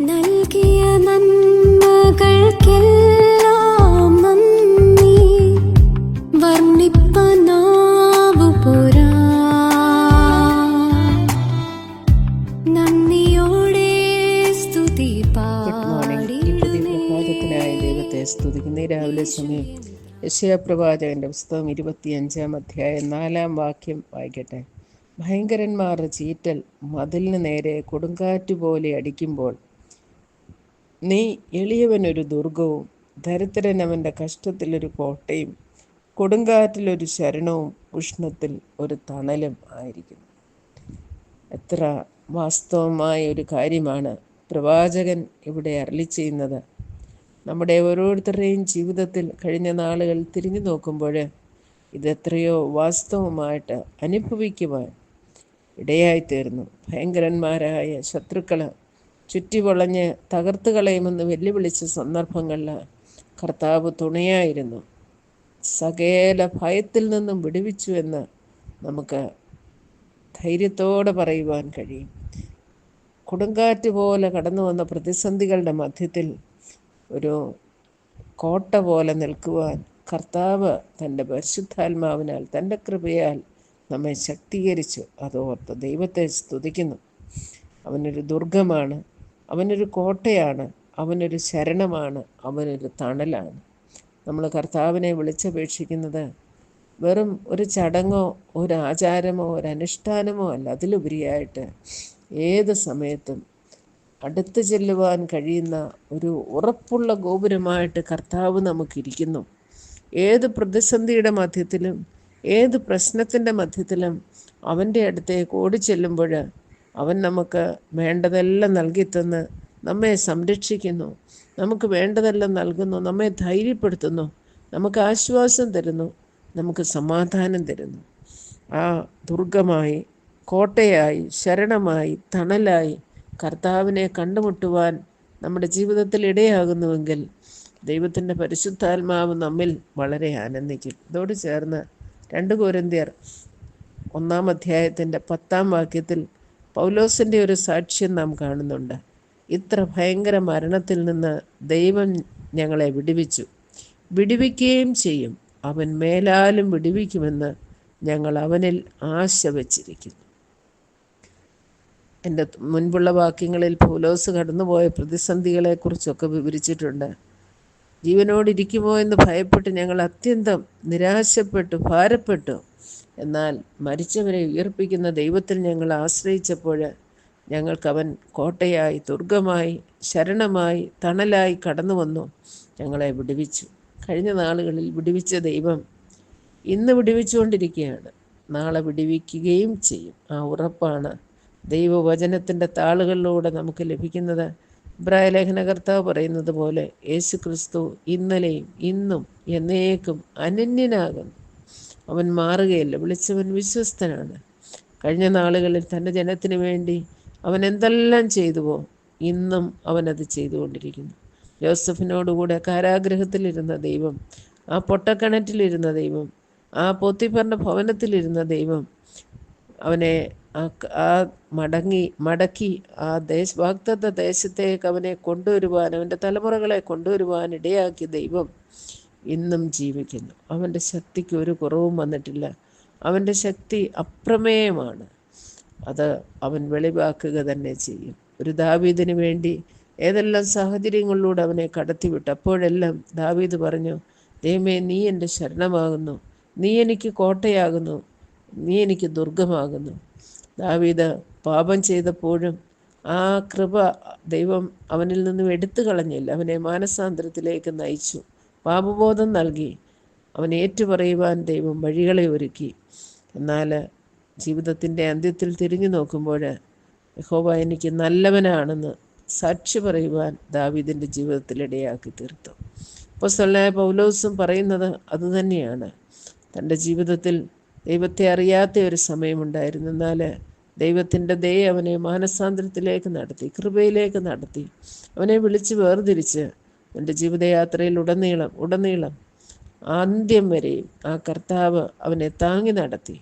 നൽകിയ നന്മകൾക്കെല്ലാം നന്ദി. വർണിപ്പനാവു പോരാ. നന്ദിയോടെ സ്തുതി ദൈവത്തെ സ്തുതിക്കുന്ന. രാവിലെ സമയം പുസ്തകം ഇരുപത്തിയഞ്ചാം അധ്യായം നാലാം വാക്യം വായിക്കട്ടെ. ഭയങ്കരന്മാരുടെ ചീറ്റൽ മതിലിന് നേരെ കൊടുങ്കാറ്റ് പോലെ അടിക്കുമ്പോൾ നീ എളിയവനൊരു ദുർഗവും ദരിദ്രനവന്റെ കഷ്ടത്തിലൊരു കോട്ടയും കൊടുങ്കാറ്റിലൊരു ശരണവും ഉഷ്ണത്തിൽ ഒരു തണലും ആയിരിക്കുന്നു. എത്ര വാസ്തവമായ ഒരു കാര്യമാണ് പ്രവാചകൻ ഇവിടെ അരളി ചെയ്യുന്നത്. നമ്മുടെ ഓരോരുത്തരുടെയും ജീവിതത്തിൽ കഴിഞ്ഞ നാളുകൾ തിരിഞ്ഞു നോക്കുമ്പോൾ ഇതെത്രയോ വാസ്തവമായിട്ട് അനുഭവിക്കുവാൻ ഇടയായിത്തീർന്നു. ഭയങ്കരന്മാരായ ശത്രുക്കൾ ചുറ്റിവളഞ്ഞ് തകർത്ത് കളയുമെന്ന് വെല്ലുവിളിച്ച സന്ദർഭങ്ങളിൽ കർത്താവ് തുണയായിരുന്നു. സകേല ഭയത്തിൽ നിന്നും വിടുവിച്ചു എന്ന് നമുക്ക് ധൈര്യത്തോടെ പറയുവാൻ കഴിയും. കൊടുങ്കാറ്റ് പോലെ കടന്നു വന്ന പ്രതിസന്ധികളുടെ മധ്യത്തിൽ ഒരു കോട്ട പോലെ നിൽക്കുവാൻ കർത്താവ് തന്റെ പരിശുദ്ധാത്മാവിനാൽ തന്റെ കൃപയാൽ നമ്മെ ശക്തീകരിച്ചു. അതോർത്ത് ദൈവത്തെ സ്തുതിക്കുന്നു. അവനൊരു ദുർഗമാണ്. അവനൊരു കോട്ടയാണ് അവനൊരു ശരണമാണ് അവനൊരു തണലാണ്. നമ്മൾ കർത്താവിനെ വിളിച്ചപേക്ഷിക്കുന്നത് വെറും ഒരു ചടങ്ങോ ഒരു ആചാരമോ ഒരു അനുഷ്ഠാനമോ അല്ല. അതിലുപരിയായിട്ട് ഏത് സമയത്തും അടുത്ത് ചെല്ലുവാൻ കഴിയുന്ന ഒരു ഉറപ്പുള്ള ഗോപുരമായിട്ട് കർത്താവ് നമുക്കിരിക്കുന്നു. ഏത് പ്രതിസന്ധിയുടെ മധ്യത്തിലും ഏത് പ്രശ്നത്തിന്റെ മധ്യത്തിലും അവന്റെ അടുത്തേക്ക് ഓടിച്ചെല്ലുമ്പോൾ അവൻ നമുക്ക് വേണ്ടതെല്ലാം നൽകിത്തന്ന് നമ്മെ സംരക്ഷിക്കുന്നു. നമുക്ക് വേണ്ടതെല്ലാം നൽകുന്നു നമ്മെ ധൈര്യപ്പെടുത്തുന്നു നമുക്ക് ആശ്വാസം തരുന്നു നമുക്ക് സമാധാനം തരുന്നു. ആ ദുർഗമായി കോട്ടയായി ശരണമായി തണലായി കർത്താവിനെ കണ്ടുമുട്ടുവാൻ നമ്മുടെ ജീവിതത്തിൽ ഇടയാകുന്നുവെങ്കിൽ ദൈവത്തിന്റെ പരിശുദ്ധാത്മാവ് നമ്മിൽ വളരെ ആനന്ദിക്കും. ഇതോട് ചേർന്ന് രണ്ട് കോരന്തിയർ ഒന്നാം അധ്യായത്തിന്റെ പത്താം വാക്യത്തിൽ പൗലോസിന്റെ ഒരു സാക്ഷ്യം നാം കാണുന്നുണ്ട്. ഇത്ര ഭയങ്കര മരണത്തിൽ നിന്ന് ദൈവം ഞങ്ങളെ വിടുവിച്ചു. വിടുവിക്കുകയും ചെയ്യും. അവൻ മേലാലും വിടുവിക്കുമെന്ന് ഞങ്ങൾ അവനിൽ ആശ വച്ചിരിക്കുന്നു. എന്റെ മുൻപുള്ള വാക്യങ്ങളിൽ പൗലോസ് കടന്നുപോയ പ്രതിസന്ധികളെക്കുറിച്ചൊക്കെ വിവരിച്ചിട്ടുണ്ട്. ജീവനോടിരിക്കുമോ എന്ന് ഭയപ്പെട്ട് ഞങ്ങൾ അത്യന്തം നിരാശപ്പെട്ടു ഭാരപ്പെട്ടു. എന്നാൽ മരിച്ചവരെ ഉയർപ്പിക്കുന്ന ദൈവത്തിൽ ഞങ്ങൾ ആശ്രയിച്ചപ്പോൾ ഞങ്ങൾക്കവൻ കോട്ടയായി ദുർഗമായി ശരണമായി തണലായി കടന്നു വന്നു. ഞങ്ങളെ വിടുവിച്ചു. കഴിഞ്ഞ നാളുകളിൽ വിടുവിച്ച ദൈവം ഇന്ന് വിടുവിച്ചുകൊണ്ടിരിക്കുകയാണ്. നാളെ വിടുവിക്കുകയും ചെയ്യും. ആ ഉറപ്പാണ്. ദൈവവചനത്തിന്റെ താളുകളിലൂടെ നമുക്ക് ലഭിക്കുന്നത്. ഇബ്രായ ലേഖനകർത്താവ് പറയുന്നത് പോലെ യേശു ക്രിസ്തു ഇന്നലെയും ഇന്നും എന്നേക്കും അനന്യനാകുന്നു. അവൻ മാറുകയില്ല വിളിച്ചവൻ വിശ്വസ്തനാണ്. കഴിഞ്ഞ നാളുകളിൽ തന്റെ ജനത്തിന് വേണ്ടി അവൻ എന്തെല്ലാം ചെയ്തുവോ ഇന്നും അവനത് ചെയ്തുകൊണ്ടിരിക്കുന്നു. ജോസഫിനോടുകൂടെ കാരാഗ്രഹത്തിലിരുന്ന ദൈവം ആ പൊട്ടക്കിണറ്റിലിരുന്ന ദൈവം ആ പൊത്തിപ്പറഞ്ഞ ഭവനത്തിലിരുന്ന ദൈവം അവനെ ആ മടങ്ങി മടക്കി ആ ദേശ വാഗ്ദത്ത ദേശത്തേക്ക് അവനെ കൊണ്ടുവരുവാൻ അവന്റെ തലമുറകളെ കൊണ്ടുവരുവാൻ ഇടയാക്കിയ ദൈവം ഇന്നും ജീവിക്കുന്നു. അവന്റെ ശക്തിക്ക് ഒരു കുറവും വന്നിട്ടില്ല. അവന്റെ ശക്തി അപ്രമേയമാണ്. അത് അവൻ വെളിവാക്കുക തന്നെ ചെയ്യും. ഒരു ദാവീദിന് വേണ്ടി ഏതെല്ലാം സാഹചര്യങ്ങളിലൂടെ അവനെ കടത്തിവിട്ടു അപ്പോഴെല്ലാം ദാവീദ് പറഞ്ഞു ദൈവമേ നീ എന്റെ ശരണമാകുന്നു. നീ എനിക്ക് കോട്ടയാകുന്നു. നീ എനിക്ക് ദുർഗമാകുന്നു ദാവീദ് പാപം ചെയ്തപ്പോഴും ആ കൃപ ദൈവം അവനിൽ നിന്നും എടുത്തു കളഞ്ഞില്ല. അവനെ മാനസാന്തരത്തിലേക്ക് നയിച്ചു. പാപബോധം നൽകി അവൻ ഏറ്റുപറയുവാൻ ദൈവം വഴികളെ ഒരുക്കി. എന്നാൽ ജീവിതത്തിന്റെ അന്ത്യത്തിൽ തിരിഞ്ഞു നോക്കുമ്പോൾ യഹോബ എനിക്ക് നല്ലവനാണെന്ന് സാക്ഷി പറയുവാൻ ദാവീദിന്റെ ജീവിതത്തിൽ ഇടയാക്കി തീർത്തു. അപ്പോൾ സ്വലായ പൗലോസും പറയുന്നത് അതുതന്നെയാണ്. തന്റെ ജീവിതത്തിൽ ദൈവത്തെ അറിയാത്ത ഒരു സമയമുണ്ടായിരുന്നു. എന്നാൽ ദൈവത്തിന്റെ ദയ അവനെ മാനസാന്തരത്തിലേക്ക് നടത്തി കൃപയിലേക്ക് നടത്തി. അവനെ വിളിച്ച് വേർതിരിച്ച് എന്റെ ജീവിതയാത്രയിൽ ഉടനീളം ഉടനീളം അന്ത്യം വരെയും ആ കർത്താവ് അവനെ താങ്ങി നടത്തി.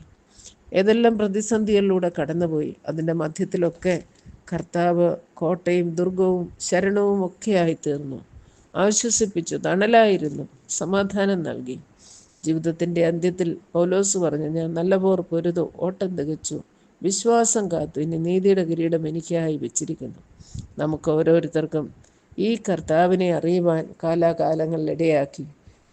ഏതെല്ലാം പ്രതിസന്ധികളിലൂടെ കടന്നുപോയി അതിന്റെ മധ്യത്തിലൊക്കെ കർത്താവ് കോട്ടയും ദുർഗവും ശരണവും ഒക്കെയായി തീർന്നു ആശ്വസിപ്പിച്ചു തണലായിരുന്നു സമാധാനം നൽകി. ജീവിതത്തിന്റെ അന്ത്യത്തിൽ പൗലോസ് പറഞ്ഞു ഞാൻ നല്ല പോർ പൊരുതു ഓട്ടം തികച്ചു. വിശ്വാസം കാത്തു. ഇനി നീതിയുടെ കിരീടം എനിക്കായി വെച്ചിരിക്കുന്നു. നമുക്ക് ഓരോരുത്തർക്കും ഈ കർത്താവിനെ അറിയുവാൻ കാലാകാലങ്ങളിലിടയാക്കി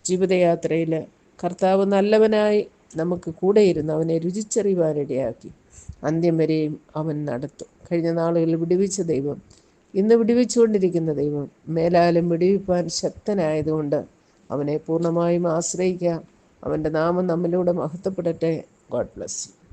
ജീവിതയാത്രയിൽ കർത്താവ് നല്ലവനായി നമുക്ക് കൂടെ ഇരുന്ന് അവനെ രുചിച്ചറിയുവാനിടയാക്കി. അന്ത്യം വരെയും അവൻ നടത്തും. കഴിഞ്ഞ നാളുകളിൽ വിടുവിച്ച ദൈവം ഇന്ന് വിടുവിച്ചുകൊണ്ടിരിക്കുന്ന ദൈവം മേലാലും വിടുവിപ്പാൻ ശക്തനായതുകൊണ്ട് അവനെ പൂർണമായും ആശ്രയിക്കാം. അവന്റെ നാമം നമ്മിലൂടെ മഹത്വപ്പെടട്ടെ. God bless you.